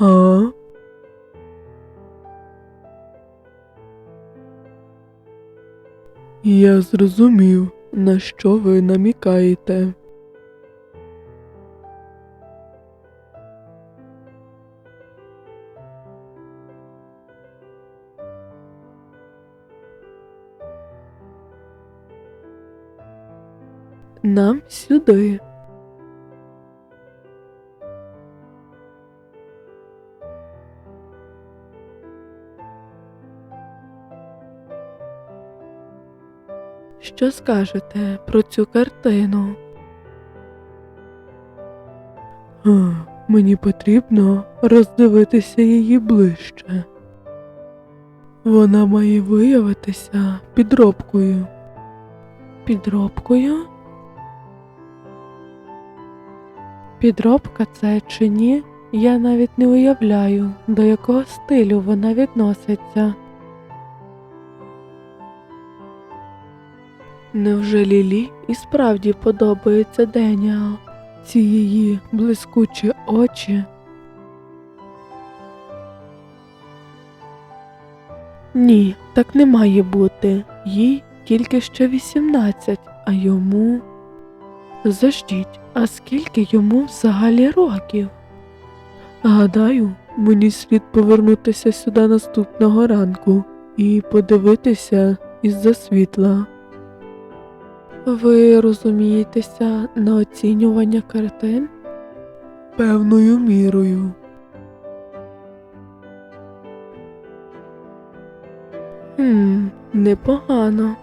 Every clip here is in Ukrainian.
А? Я зрозумів, на що ви намікаєте. Нам сюди. Що скажете про цю картину? А, мені потрібно роздивитися її ближче. Вона має виявитися підробкою. Підробкою? Підробка це чи ні? Я навіть не уявляю, до якого стилю вона відноситься. Невже Лілі і справді подобається Деніал? Ці її блискучі очі? Ні, так не має бути. Їй тільки ще 18, а йому. Заждіть, а скільки йому взагалі років? Гадаю, мені слід повернутися сюди наступного ранку і подивитися із-за світла. Ви розумієтеся на оцінювання картин? Певною мірою. Хм, непогано.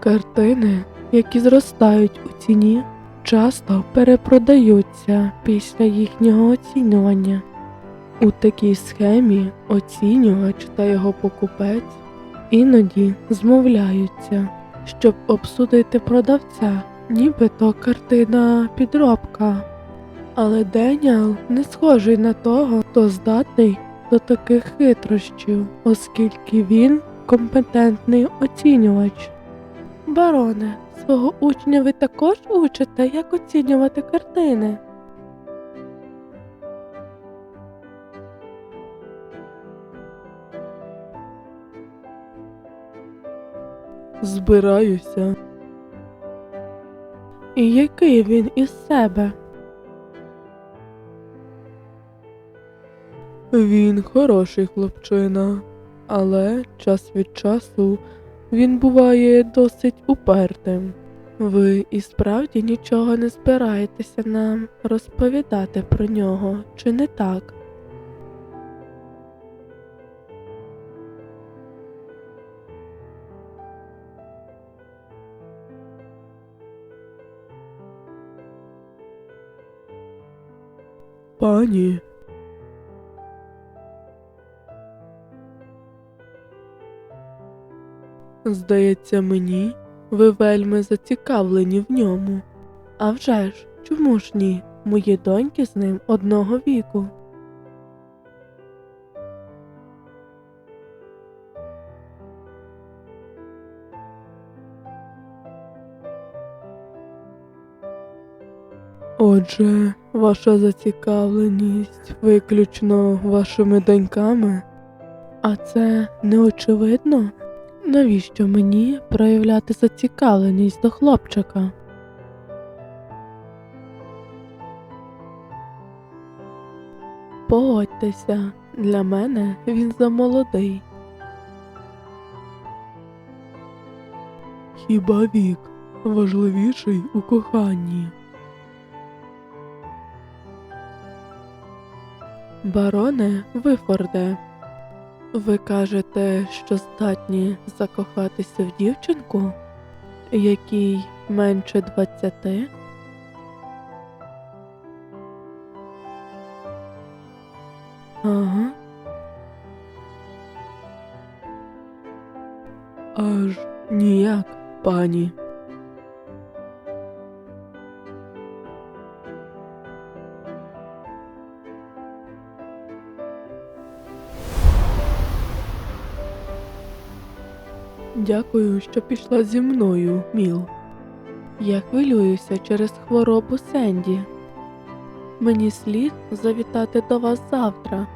Картини, які зростають у ціні, часто перепродаються після їхнього оцінювання. У такій схемі оцінювач та його покупець іноді змовляються, щоб обсудити продавця, нібито картина підробка. Але Деніал не схожий на того, хто здатний до таких хитрощів, оскільки він компетентний оцінювач. Бароне, свого учня ви також учите, як оцінювати картини. Збираюся. І який він із себе? Він хороший хлопчина, але час від часу він буває досить упертим. Ви і справді нічого не збираєтеся нам розповідати про нього, чи не так? Пані. Здається мені, ви вельми зацікавлені в ньому. А вже ж, чому ж ні? Мої доньки з ним одного віку. Отже, ваша зацікавленість виключно вашими доньками? А це не очевидно? Навіщо мені проявляти зацікавленість до хлопчика? Погодьтеся, для мене він замолодий. Хіба вік важливіший у коханні? Бароне Вифорде, ви кажете, що здатні закохатися в дівчинку, якій менше двадцяти? Ага. Аж ніяк, пані. Дякую, що пішла зі мною, Міл. Я хвилююся через хворобу Сенді. Мені слід завітати до вас завтра.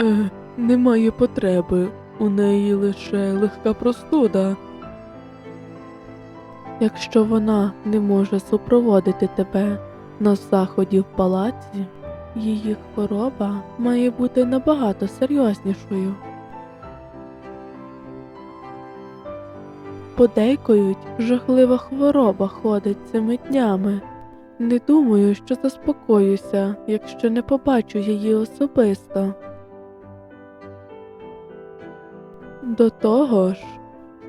Е, немає потреби. У неї лише легка простуда. Якщо вона не може супроводити тебе на заході в палаці, її хвороба має бути набагато серйознішою. Подейкують, жахлива хвороба ходить цими днями. Не думаю, що заспокоюся, якщо не побачу її особисто. До того ж,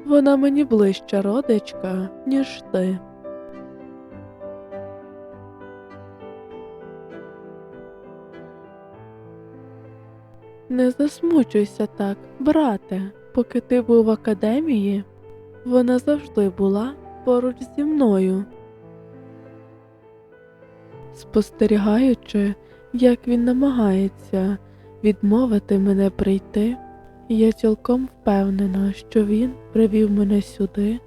вона мені ближча родичка, ніж ти. Не засмучуйся так, брате, поки ти був в академії, вона завжди була поруч зі мною. Спостерігаючи, як він намагається відмовити мене прийти, я цілком впевнена, що він привів мене сюди,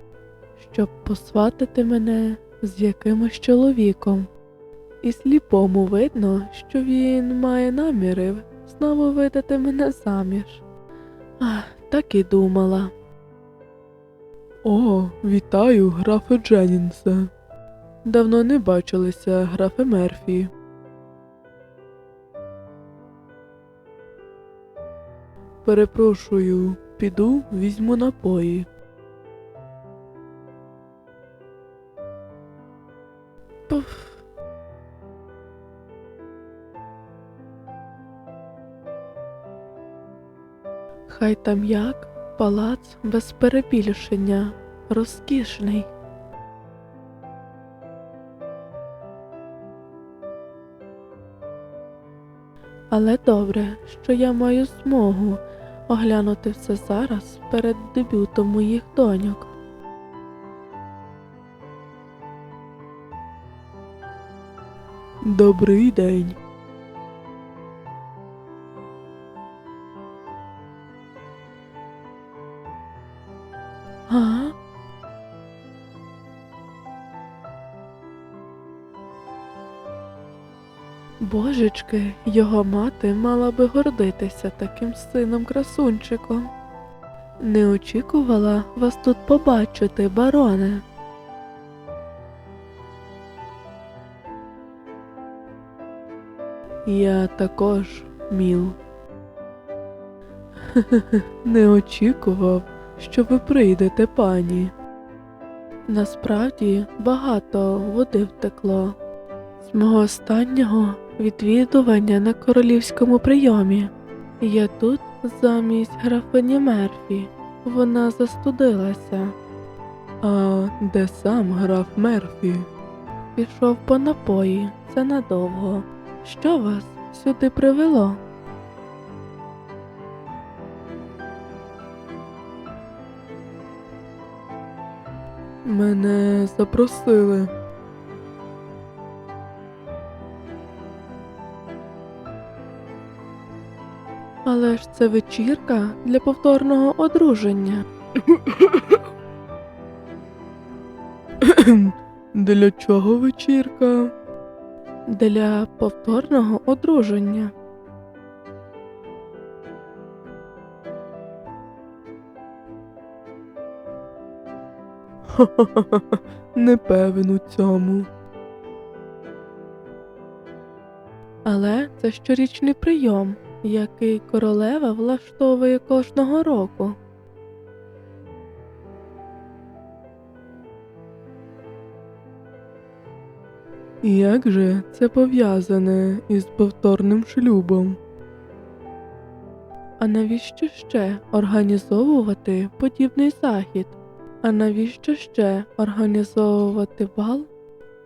щоб посватити мене з якимось чоловіком. І сліпому видно, що він має наміри знову видати мене заміж. Ах, так і думала. О, вітаю, графе Дженнінсе. Давно не бачилися, графе Мерфі. Перепрошую, піду візьму напої. Хай там як, палац без перебільшення, розкішний. Але добре, що я маю змогу оглянути все зараз перед дебютом моїх доньок. Добрий день. А? Божечки, його мати мала би гордитися таким сином красунчиком. Не очікувала вас тут побачити, бароне. Я також, міл. Не очікував, що ви прийдете, пані. Насправді багато води втекло з мого останнього відвідування на королівському прийомі. Я тут замість графині Мерфі. Вона застудилася. А де сам граф Мерфі? Пішов по напої, це надовго. Що вас сюди привело? Мене запросили. Але ж це вечірка для повторного одруження. Для чого вечірка? Для повторного одруження. Ха-ха-ха, не певен у цьому. Але це щорічний прийом, який королева влаштовує кожного року. Як же це пов'язане із повторним шлюбом? А навіщо ще організовувати подібний захід? А навіщо ще організовувати бал,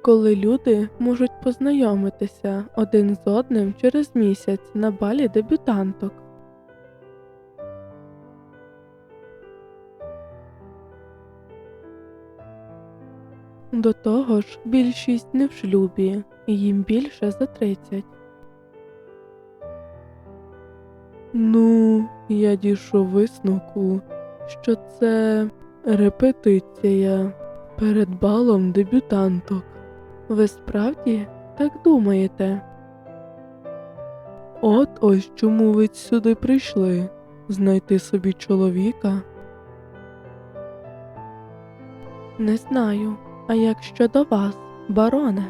коли люди можуть познайомитися один з одним через місяць на балі дебютанток? До того ж, більшість не в шлюбі, і їм більше за 30. Ну, я дійшов висновку, що це репетиція перед балом дебютанток. Ви справді так думаєте? От ось чому ви сюди прийшли знайти собі чоловіка. Не знаю. А як щодо вас, бароне?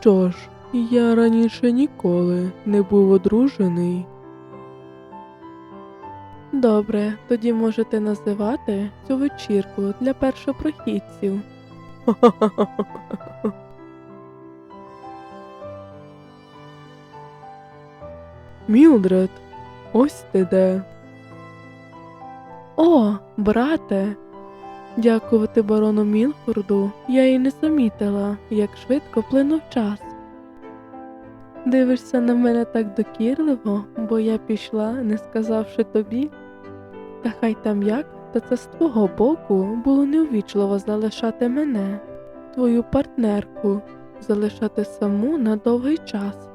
Що ж, я раніше ніколи не був одружений. Добре, тоді можете називати цю вечірку для першопрохідців. Мілдред, ось ти де. О, брате. Дякувати барону Мілфорду, я й не замітила, як швидко плинув час. Дивишся на мене так докірливо, бо я пішла, не сказавши тобі. Та хай там як, та це з твого боку було неввічливо залишати мене, твою партнерку, залишати саму на довгий час.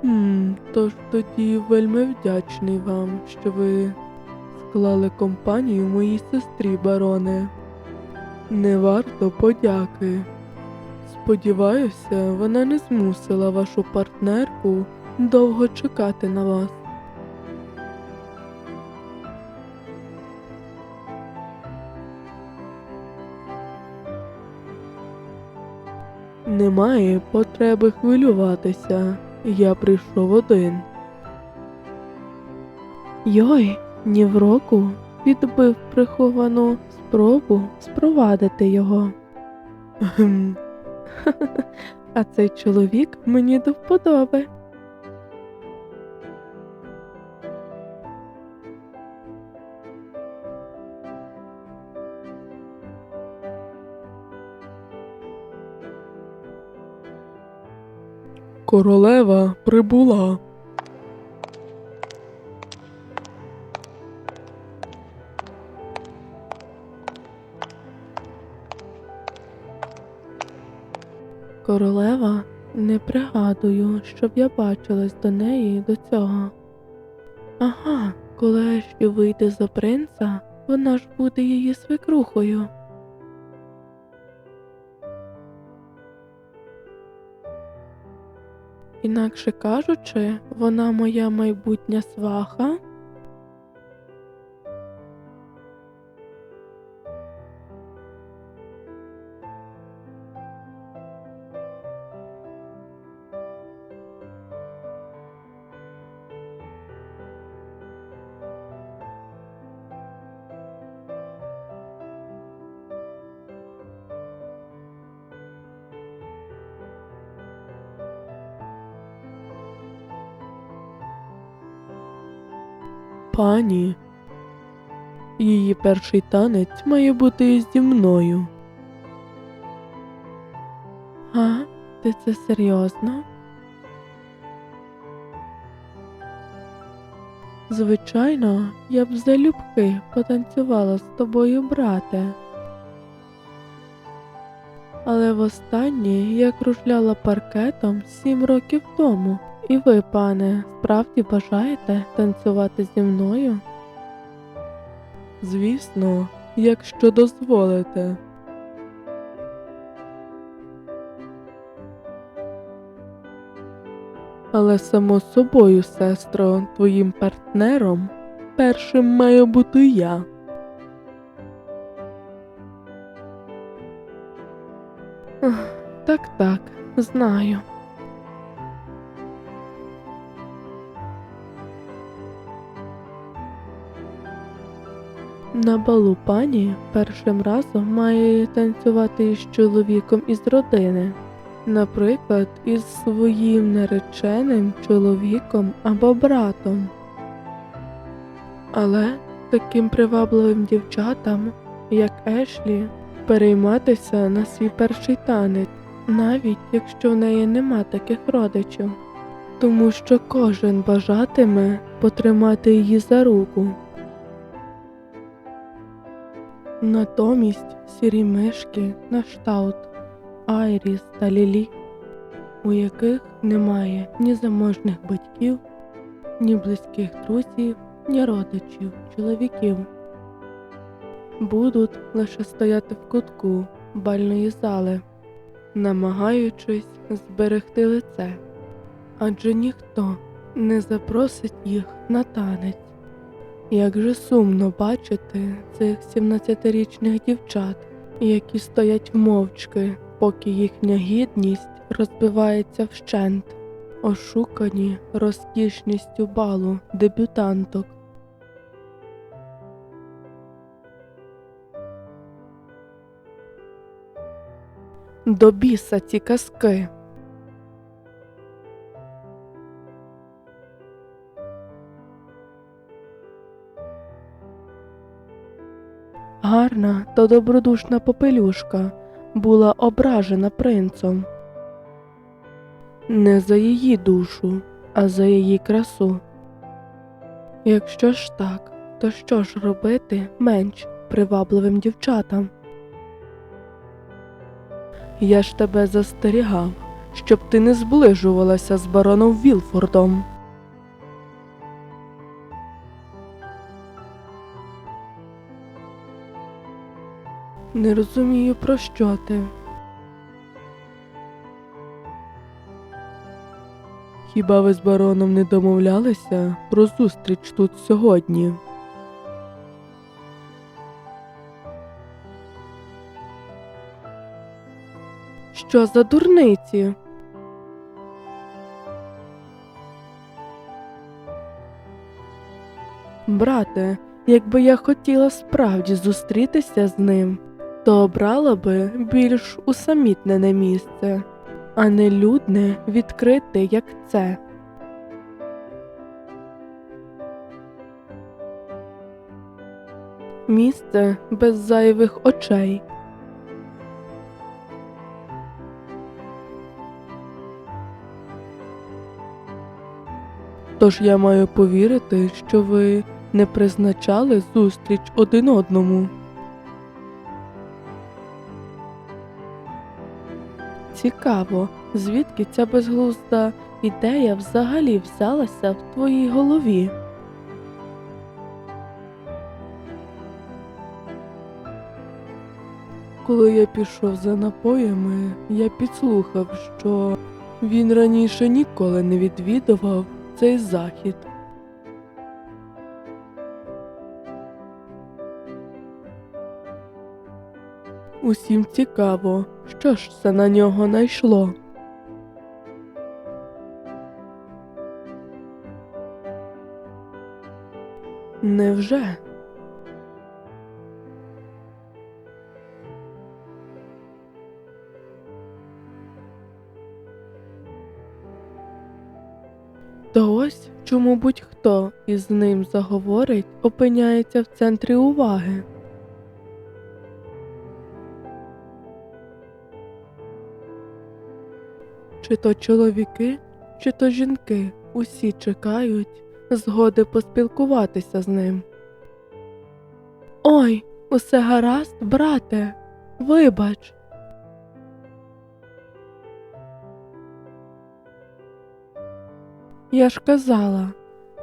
Хм, тож тоді вельми вдячний вам, що ви склали компанію моїй сестрі, бароне. Не варто подяки. Сподіваюся, вона не змусила вашу партнерку довго чекати на вас. Немає потреби хвилюватися. Я прийшов один. Йой, ні в року відбив приховану спробу спровадити його. А цей чоловік мені до вподоби. Королева прибула. Королева не пригадую, щоб я бачилась до неї до цього. Ага, коли Ешлі вийде за принца, вона ж буде її свекрухою. Інакше кажучи, вона моя майбутня сваха. Пані. Її перший танець має бути зі мною. А, ти це серйозно? Звичайно, я б залюбки потанцювала з тобою, брате. Але востаннє я кружляла паркетом сім років тому. І ви, пане, справді бажаєте танцювати зі мною? Звісно, якщо дозволите. Але само собою, сестро, твоїм партнером першим маю бути я. Так, так, знаю. На балу пані першим разом має танцювати із чоловіком із родини, наприклад, із своїм нареченим чоловіком або братом. Але таким привабливим дівчатам, як Ешлі, перейматися на свій перший танець, навіть якщо в неї нема таких родичів, тому що кожен бажатиме потримати її за руку. Натомість сірі мишки на штаут, Айріс та Лілі у яких немає ні заможних батьків, ні близьких друзів, ні родичів, чоловіків. Будуть лише стояти в кутку бальної зали, намагаючись зберегти лице, адже ніхто не запросить їх на танець. Як же сумно бачити цих 17-річних дівчат, які стоять мовчки, поки їхня гідність розбивається вщент, ошукані розкішністю балу дебютанток. До біса ці казки. Гарна та добродушна попелюшка була ображена принцом. Не за її душу, а за її красу. Якщо ж так, то що ж робити менш привабливим дівчатам? Я ж тебе застерігав, щоб ти не зближувалася з бароном Вілфордом. Не розумію, про що ти. Хіба ви з бароном не домовлялися про зустріч тут сьогодні? Що за дурниці? Брате, якби я хотіла справді зустрітися з ним, то обрала би більш усамітнене місце, а не людне відкрите, як це. Місце без зайвих очей. Тож я маю повірити, що ви не призначали зустріч один одному. Цікаво, звідки ця безглузда ідея взагалі взялася в твоїй голові? Коли я пішов за напоями, я підслухав, що він раніше ніколи не відвідував цей захід. Усім цікаво, що ж це на нього найшло. Невже? То ось чому будь-хто із ним заговорить, опиняється в центрі уваги. Чи то чоловіки, чи то жінки усі чекають згоди поспілкуватися з ним. Ой, усе гаразд, брате, вибач. Я ж казала,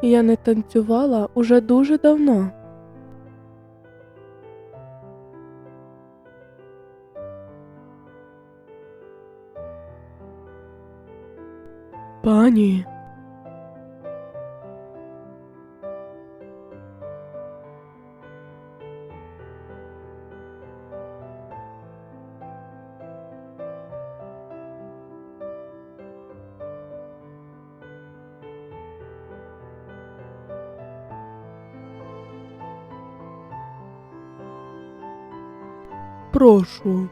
я не танцювала уже дуже давно. Пані. Прошу.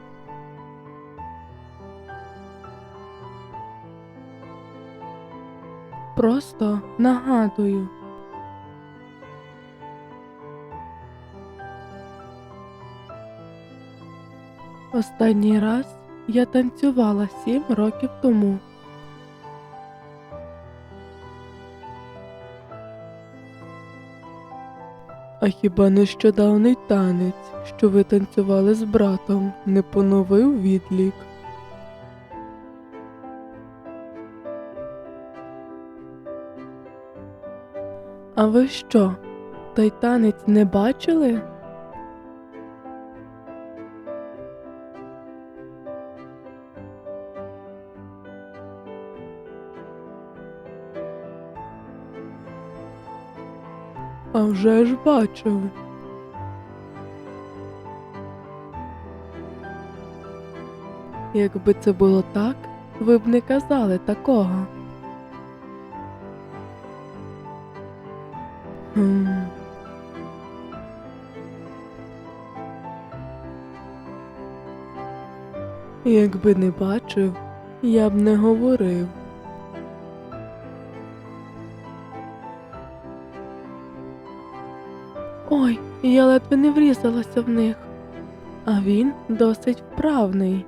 Просто нагадую. Останній раз я танцювала сім років тому. А хіба нещодавний танець, що ви танцювали з братом, не поновив відлік? А ви що, той танець не бачили? А вже ж бачив. Якби це було так, ви б не казали такого. Якби не бачив, я б не говорив. Ой, я ледве не врізалася в них, а він досить вправний.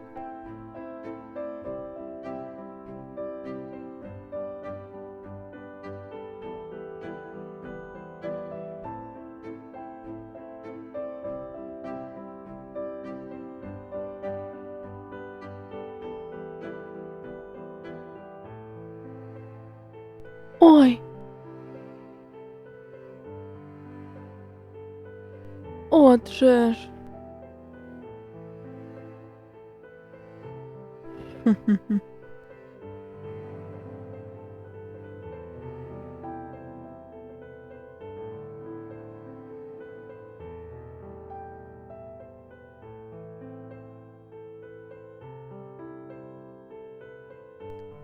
Ой. От же ж.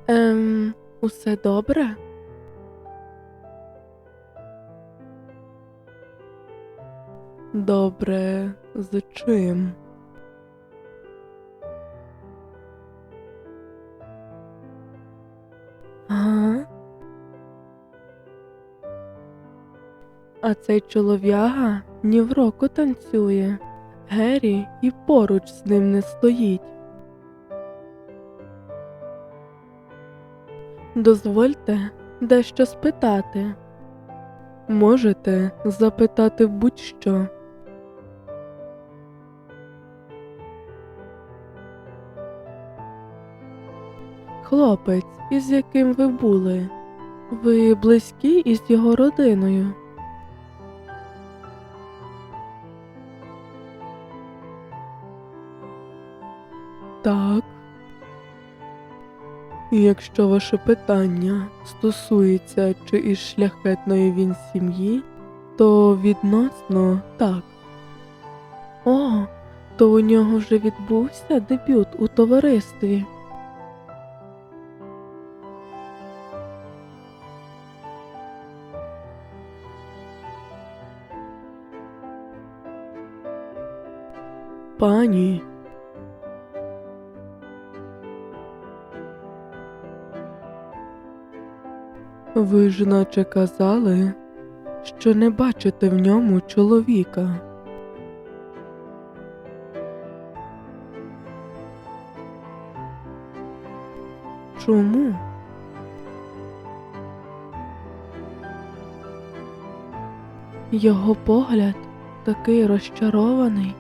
Ем, усе добре? Добре, з чим? А цей чолов'яга ні в року танцює. Геррі і поруч з ним не стоїть. Дозвольте дещо спитати. Можете запитати будь-що. Хлопець, із яким ви були, ви близькі із його родиною? Так. І Якщо ваше питання стосується чи із шляхетної він сім'ї, то відносно так. О, то у нього вже відбувся дебют у товаристві. Пані. Ви ж наче казали, що не бачите в ньому чоловіка. Чому? Його погляд такий розчарований.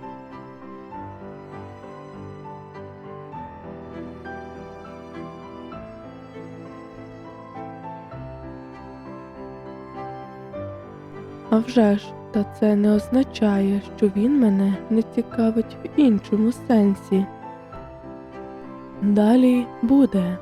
А вже ж, та це не означає, що він мене не цікавить в іншому сенсі. Далі буде.